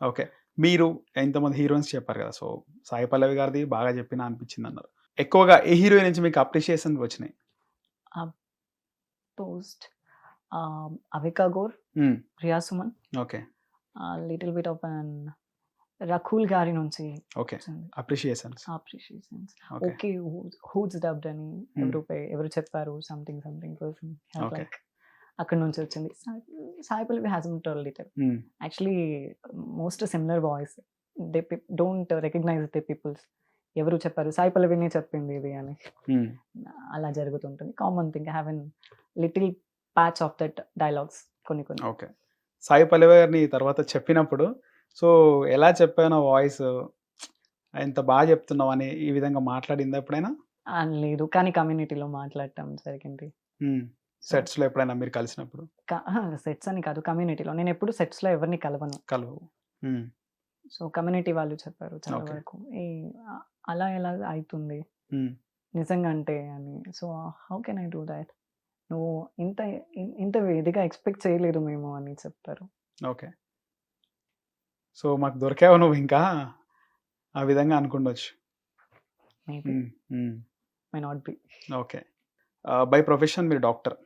Okay. మీరు ఎంతమంది heroines చెప్పారు కదా! సో సాయి పల్లవి గారిది బాగా చెప్పిన అనిపించింది అన్నారు ఎక్కువగా ఏ హీరోయిన్ నుంచి మీకు అప్రిషియేషన్ వచ్చినాయి? Post Avika Gor. Priya Suman okay. Little bit of అన్ రకూల్ గారి నుంచి okay. Appreciations. Appreciations. Okay. Who's dubbed అని ఎవరు ఎవరు చెప్పారు? Something something person. లైక్ అక్కడ నుంచి వచ్చింది. సాయి- పల్లవి has told hmm. Actually most similar voice they don't recognise the peoples ఎవరు చెప్పారు? సాయి పల్లవిని చెప్పింది ఇది అని. మ్మ్. అలా జరుగుతుంటుంది. Common thing have an little patch of that dialogues కొన్ని కొన్ని. ఓకే సాయి పల్లవి గారిని తర్వాత చెప్పినప్పుడు సో ఎలా చెప్పానో వాయిస్ ఎంత బాగా చెప్తున్నావు అని ఈ విధంగా మాట్లాడిందా ఎప్పుడైనా? లేదు. కానీ కమ్యూనిటీలో మాట్లాడటం జరిగింది. సెట్స్లో ఎప్పుడైనా మీరు కలిసినప్పుడు? సెట్స్ అని కాదు. కమ్యూనిటీలో. నేను ఎప్పుడు సెట్స్లో ఎవరిని కలవను. కలువు. సో కమ్యూనిటీ వాళ్ళు చెప్పారు చాలా. వరకు. ఏ అలా ఎలా అవుతుంది. నిజంగా అంటే అని. So how can I do that? నువ్వు ఇంత ఇంత ఇదిగా ఎక్స్పెక్ట్ చేయలేదు మేము అని చెప్తారు ఓకే. సో మాకు దొరికావు నువ్వు ఇంకా? ఆ విధంగా అనుకుండొచ్చు. May not be okay. By profession మీరు డాక్టర్.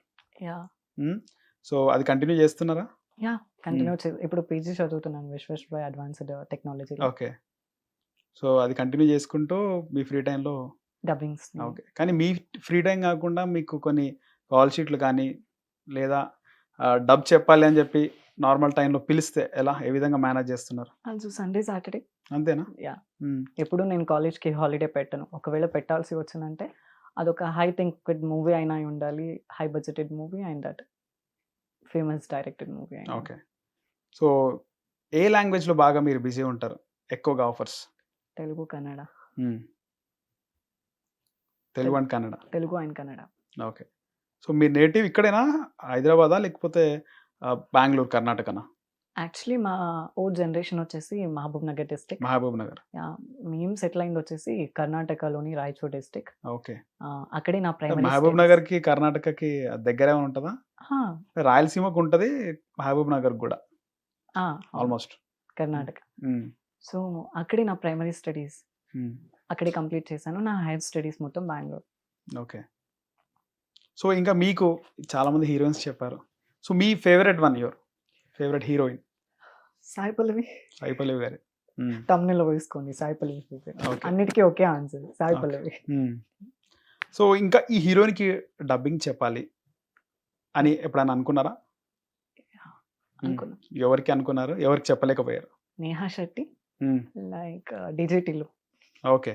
సో అది కంటిన్యూ చేస్తున్నారా? యా కంటిన్యూ ఇప్పుడు పీజీ చదువుతున్నాను Visweswara advanced technology okay so అది కంటిన్యూ చేసుకుంటూ మీ ఫ్రీ టైంలో డబ్బింగ్స్ ఓకే కానీ మీ ఫ్రీ టైం కాకుండా మీకు కొన్ని కాల్ షీట్లు కానీ లేదా డబ్ చెప్పాలి అని చెప్పి నార్మల్ టైంలో పిలిస్తే ఎలా? ఏ విధంగా మేనేజ్ చేస్తున్నారు? ఆల్సో సండే సాటర్డే అంతేనా? Yeah hmm. ఎప్పుడు నేను కాలేజ్కి హాలిడే పెట్టను. ఒకవేళ పెట్టాల్సి వచ్చిందంటే అదొక హై థింక్ మూవీ అయినా అయి ఉండాలి. High budgeted movie and that. Famous directed movie okay. So ఏ లాంగ్వేజ్లో బాగా మీరు బిజీ ఉంటారు? ఎక్కువగా offers? Telugu Kannada. Telugu and Kannada. Telugu and Kannada. Okay. So మీరు నేటివ్ ఇక్కడేనా? హైదరాబాదా? లేకపోతే బెంగళూరు కర్ణాటకనా? యాక్చువల్లీ మా ఓల్డ్ జనరేషన్ వచ్చేసి మహబూబ్ నగర్ డిస్టిక్ మహబూబ్ నగర్. మేము సెటిల్ అయింది వచ్చేసి కర్ణాటకలోని రాయచూర్ డిస్టిక్ ఓకే. అక్కడే నా ప్రైమరీ మహబూబ్ నగర్కి కర్ణాటకకి దగ్గరే ఉంటుందా? రాయలసీమకు ఉంటుంది మహబూబ్ నగర్ కూడా. ఆల్మోస్ట్ కర్ణాటక. సో అక్కడే నా ప్రైమరీ స్టడీస్ అక్కడే కంప్లీట్ చేశాను. నా హైయర్ స్టడీస్ మొత్తం బెంగళూరు ఓకే. సో ఇంకా మీకు చాలా మంది హీరోయిన్స్ చెప్పారు. So me favourite one your favourite heroine Sai Pallavi. Sai Pallavi గారి. వేసుకోండి సాయి పల్లవి Okay. అన్నిటికీ ఒకే answer Sai Okay. Pallavi. Hmm. So ఇంకా ఈ హీరోయిన్కి డబ్బింగ్ చెప్పాలి అని ఎప్పుడైనా అనుకున్నారా? అనుకున్నా. ఎవరికి అనుకున్నారు? ఎవరికి చెప్పలేకపోయారు? Neha Shetty. Like digital okay.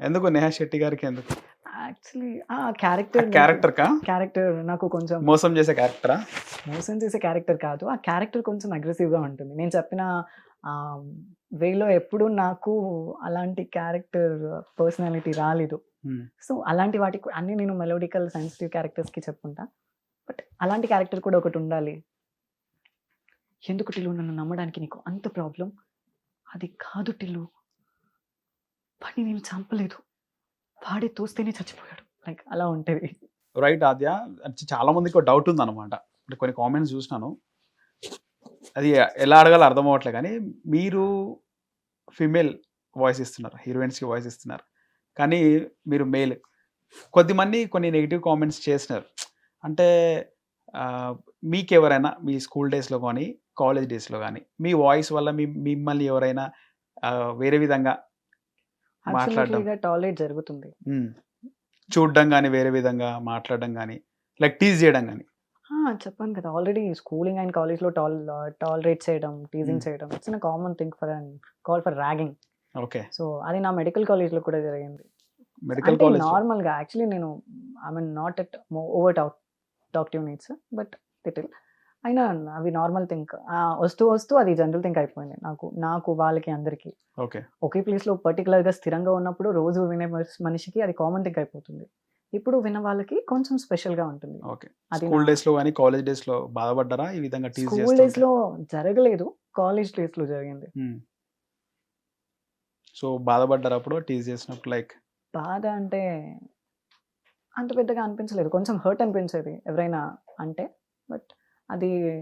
ఎందుకు? నేహా శెట్టి గారికి ఎందుకు? యాక్చువల్లీ ఆ క్యారెక్టర్ క్యారెక్టర్ క్యారెక్టర్ నాకు కొంచెం మోసం చేసే క్యారెక్టరా? మోసం చేసే క్యారెక్టర్ కాదు. ఆ క్యారెక్టర్ కొంచెం aggressive గా ఉంటుంది. నేను చెప్పిన వేలో ఎప్పుడు నాకు అలాంటి క్యారెక్టర్ పర్సనాలిటీ రాలేదు. సో అలాంటి వాటికి అన్ని నేను మెలోడికల్ సెన్సిటివ్ క్యారెక్టర్స్కి చెప్పుకుంటా. బట్ అలాంటి క్యారెక్టర్ కూడా ఒకటి ఉండాలి. ఎందుకు టిల్లు నన్ను నమ్మడానికి నీకు అంత ప్రాబ్లం అది కాదు టిల్లు. వాడిని నేను చంపలేదు. వాడి తోస్తేనే చచ్చిపోయాడు. లైక్ అలా ఉంటుంది. రైట్ ఆద్య చాలా మందికి ఒక డౌట్ అనమాట అంటే కొన్ని కామెంట్స్ చూసినాను. అది ఎలా అడగాలో అర్థం అవ్వట్లే కానీ మీరు ఫిమేల్ వాయిస్ ఇస్తున్నారు. హీరోయిన్స్కి వాయిస్ ఇస్తున్నారు. కానీ మీరు మేల్. కొద్దిమంది కొన్ని నెగిటివ్ కామెంట్స్ చేసినారు. అంటే మీకు ఎవరైనా మీ స్కూల్ డేస్లో కానీ కాలేజ్ డేస్లో కానీ మీ వాయిస్ వల్ల మీ మిమ్మల్ని ఎవరైనా వేరే విధంగా మాట్లాడడం. టాలరేట్ జరుగుతుంది. చూడడం కానీ వేరే విధంగా మాట్లాడడం కానీ లైక్ టీజ్ చేయడం కానీ చెప్పాను కదా ఆల్రెడీ స్కూలింగ్ అండ్ కాలేజ్లో టాల్ టాలరేట్ చేయడం టీజింగ్. చేయడం it's common thing for call for ragging okay. So అది నా మెడికల్ కాలేజ్లో కూడా జరిగింది. మెడికల్ కాలేజ్ నార్మల్గా యాక్చువల్లీ నేను I mean not at over talk talkative needs but little అయినా అవి నార్మల్ థింక్. వస్తూ వస్తూ అది జనరల్ థింక్ అయిపోయింది నాకు నాకు వాళ్ళకి అందరికీ. ఓకే. ఒకే ప్లేస్లో పర్టికులర్గా స్థిరంగా ఉన్నప్పుడు రోజు వినే మనిషి- మనిషికి అది కామన్ థింగ్ అయిపోతుంది. ఇప్పుడు విన్న వాళ్ళకి కొంచెం స్పెషల్గా ఉంటుంది. ఓకే. అది స్కూల్ డేస్లో కానీ కాలేజ్ డేస్లో బాధపడ్డారా? ఈ విధంగా టీజ్ స్కూల్ డేస్లో జరగలేదు కాలేజ్ డేస్లో జరిగింది సో బాధపడ్డారు అప్పుడు టీజ్ చేసినప్పుడు? లైక్ బాధ అంటే అంత పెద్దగా అనిపించలేదు. కొంచెం హర్ట్ అనిపించేది ఎవరైనా అంటే బట్ అది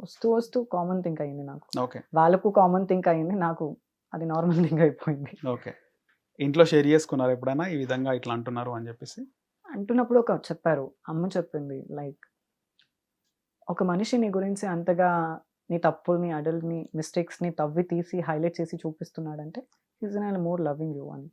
వస్తూ వస్తూ కామన్ థింక్ అయింది నాకు. ఓకే. వాళ్ళకు కామన్ థింక్ అయింది నాకు అది నార్మల్ థింక్ అయిపోయింది. ఓకే. ఇంట్లో షేర్ చేసుకున్నారు ఎప్పుడైనా? ఈ విధంగా ఇట్లా అంటున్నారు అని చెప్పేసి? అంటున్నప్పుడు ఒక చెప్పారు. అమ్మ చెప్పింది లైక్ ఒక మనిషి నీ గురించి అంతగా నీ తప్పుల్ని అడల్ని మిస్టేక్స్ని తవ్వి తీసి హైలైట్ చేసి చూపిస్తున్నాడంటే is and more loving you అని.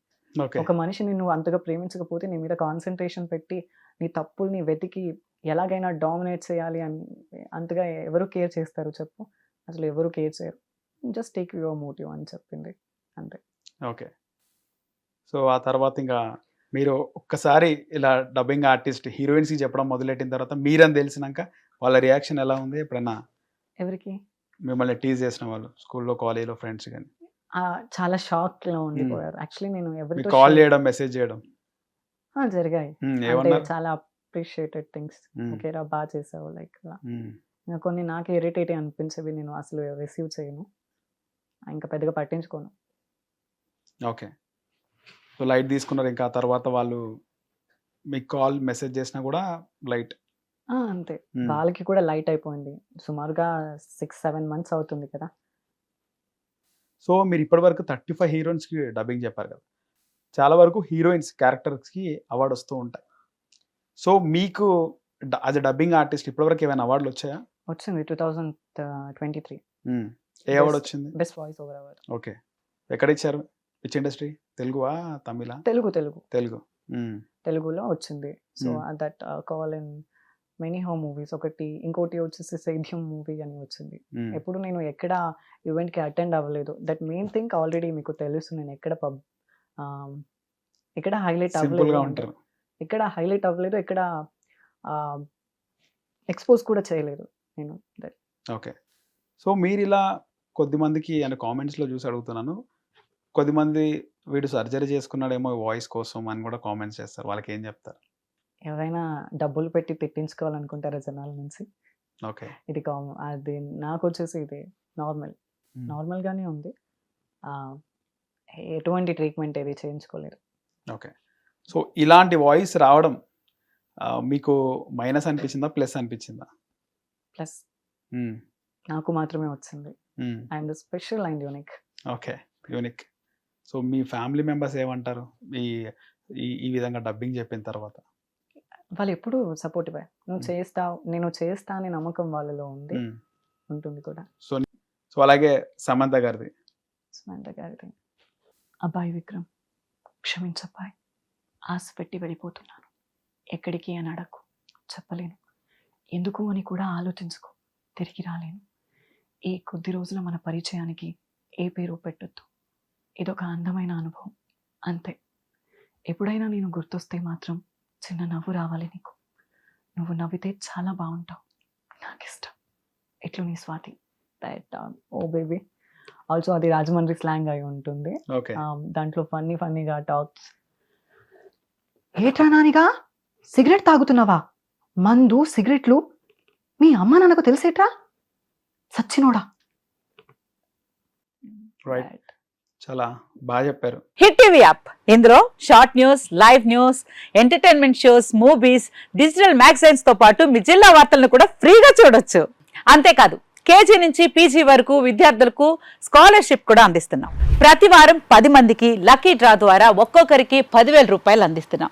ఒక మనిషిని నువ్వు అంతగా ప్రేమించకపోతే నీ మీద కాన్సన్ట్రేషన్ పెట్టి నీ తప్పుల్ని వెతికి ఎలాగైనా డామినేట్ చేయాలి అని అంతగా ఎవరు కేర్ చేస్తారు చెప్పు? అసలు ఎవరు కేర్ చేయరు. జస్ట్ టేక్ యువర్ మోటివ్ అని చెప్పింది. అంతే. ఓకే. సో ఆ తర్వాత ఇంకా మీరు ఒక్కసారి ఇలా డబ్బింగ్ ఆర్టిస్ట్ హీరోయిన్స్కి చెప్పడం మొదలెట్టిన తర్వాత మీరని తెలిసినాక వాళ్ళ రియాక్షన్ ఎలా ఉంది? ఎప్పుడైనా ఎవరికి? మిమ్మల్ని టీజ్ చేసిన వాళ్ళు స్కూల్లో కాలేజీలో ఫ్రెండ్స్ కానీ చాలా షాక్లో ఉండిపోయారు. యాక్చువల్లీ నేను మీకు ఎవరితో కాల్ చేయడం మెసేజ్ చేయడం? జరిగాయి. చాలా అప్రిషియేటెడ్ థింగ్స్ ఓకేరా బాగా చేసావు లైక్ ఉమ్, ఇంకా కొన్ని నాకు ఇరిటేట్ అనిపించేవి నేను అసలు రిసీవ్ చేయను. ఇంకా పెద్దగా పట్టించుకోను. ఓకే. సో లైట్ తీసుకున్నారు. ఇంకా తర్వాత వాళ్ళు మీకు కాల్ మెసేజ్ చేసినా కూడా లైట్. అంతే. వాళ్ళకి కూడా లైట్ అయిపోయింది. సుమారుగా సిక్స్ సెవెన్ మంత్స్ అవుతుంది కదా. సో మీరు ఇప్పటివరకు థర్టీ ఫైవ్ హీరోయిన్స్కి డబ్బింగ్ చెప్పారు కదా. చాలా వరకు హీరోయిన్స్ క్యారెక్టర్స్కి అవార్డు వస్తూ ఉంటాయి. సో మీకు యాజ్ డబ్బింగ్ ఆర్టిస్ట్ ఇప్పటివరకు ఏమైనా అవార్డులు వచ్చాయా? వచ్చింది two thousand twenty three a award వచ్చింది బెస్ట్ వాయిస్ ఓవర్ అవర్ ఓకే. ఎక్కడ ఇచ్చారు విచ్ ఇండస్ట్రీ తెలుగువా తమిళ? తెలుగు తెలుగు. తెలుగు. తెలుగులో వచ్చింది. So. That call in many home movies ఒకటి ఇంకోటి వచ్చేసి సైధ్యం మూవీ అని వచ్చింది. ఎప్పుడు నేను ఎక్కడ ఈవెంట్కి అటెండ్ అవ్వలేదు. దట్ మెయిన్ థింగ్ ఆల్రెడీ మీకు తెలుసు. నేను ఎక్కడ పబ్ ఎక్కడ హైలైట్ అవ్వలేదు. ఎక్కడ హైలైట్ అవ్వలేదు ఎక్కడ ఎక్స్పోజ్ కూడా చేయలేదు నేను. ఓకే. సో మీరు ఇలా కొద్ది మందికి అని కామెంట్స్లో చూసి అడుగుతున్నాను. కొద్దిమంది వీడు సర్జరీ చేసుకున్నాడేమో వాయిస్ కోసం అని కూడా కామెంట్స్ చేస్తారు. వాళ్ళకి ఏం చెప్తారు? ఎవరైనా డబ్బులు పెట్టి తిట్టించుకోవాలనుకుంటారా జనాల నుంచి? ఓకే. ఇది కామన్ అది నాకు వచ్చేసి ఇది నార్మల్. నార్మల్గానే ఉంది. ఎటువంటి ట్రీట్మెంట్ ఏది చేయించుకోలేదు ఓకే. సో ఇలాంటి వాయిస్ రావడం మీకు మైనస్ అనిపించిందా ప్లస్ అనిపించిందా? ప్లస్. నాకు మాత్రమే వచ్చింది. And special and unique. Okay. Unique. So me family members ఏమంటారు? ఈ ఈ- విధంగా డబ్బింగ్ చెప్పిన తర్వాత. వాళ్ళు ఎప్పుడు సపోర్టివ్. నువ్వు. చేస్తావు నేను చేస్తా అనే నమ్మకం వాళ్ళలో ఉంది ఉంటుంది కూడా. సో అలాగే సమంత గారిది. సుమంత గారిది. అబ్బాయి విక్రమ్. క్షమించబ్బాయి ఆశ పెట్టి వెళ్ళిపోతున్నాను. ఎక్కడికి అని అడగకు చెప్పలేను. ఎందుకు అని కూడా ఆలోచించుకో. తిరిగి రాలేను. ఈ కొద్ది రోజుల మన పరిచయానికి ఏ పేరు పెట్టొద్దు. ఇదొక అందమైన అనుభవం. అంతే. ఎప్పుడైనా నేను గుర్తొస్తే మాత్రం చిన్న నవ్వు రావాలి నీకు. నువ్వు నవ్వితే చాలా బాగుంటావు. నాకు ఇష్టం ఎట్లు నీ స్వాతి? ఓ బేబీ ఆల్సో అది రాజమండ్రి స్లాంగ్ అయి ఉంటుంది. ఓకే Um, దాంట్లో ఫన్నీ ఫన్నీగా టాక్స్ ఏట్రా నానిగా? సిగరెట్ తాగుతున్నావా? మందు సిగరెట్లు? మీ అమ్మ నాన్నకు తెలిసేట్రా? సచ్చినోడా. రైట్ చాలా బాగా చెప్పారు. Hit TV app. ఇందులో short news live news entertainment shows movies digital మ్యాగజైన్స్తో పాటు మీ జిల్లా వార్తలను కూడా ఫ్రీగా చూడొచ్చు. అంతేకాదు కేజీ నుంచి పీజీ వరకు విద్యార్థులకు స్కాలర్షిప్ కూడా అందిస్తున్నాం. ప్రతి వారం పది మందికి లక్కీ డ్రా ద్వారా ఒక్కొక్కరికి పదివేల రూపాయలు అందిస్తున్నాం.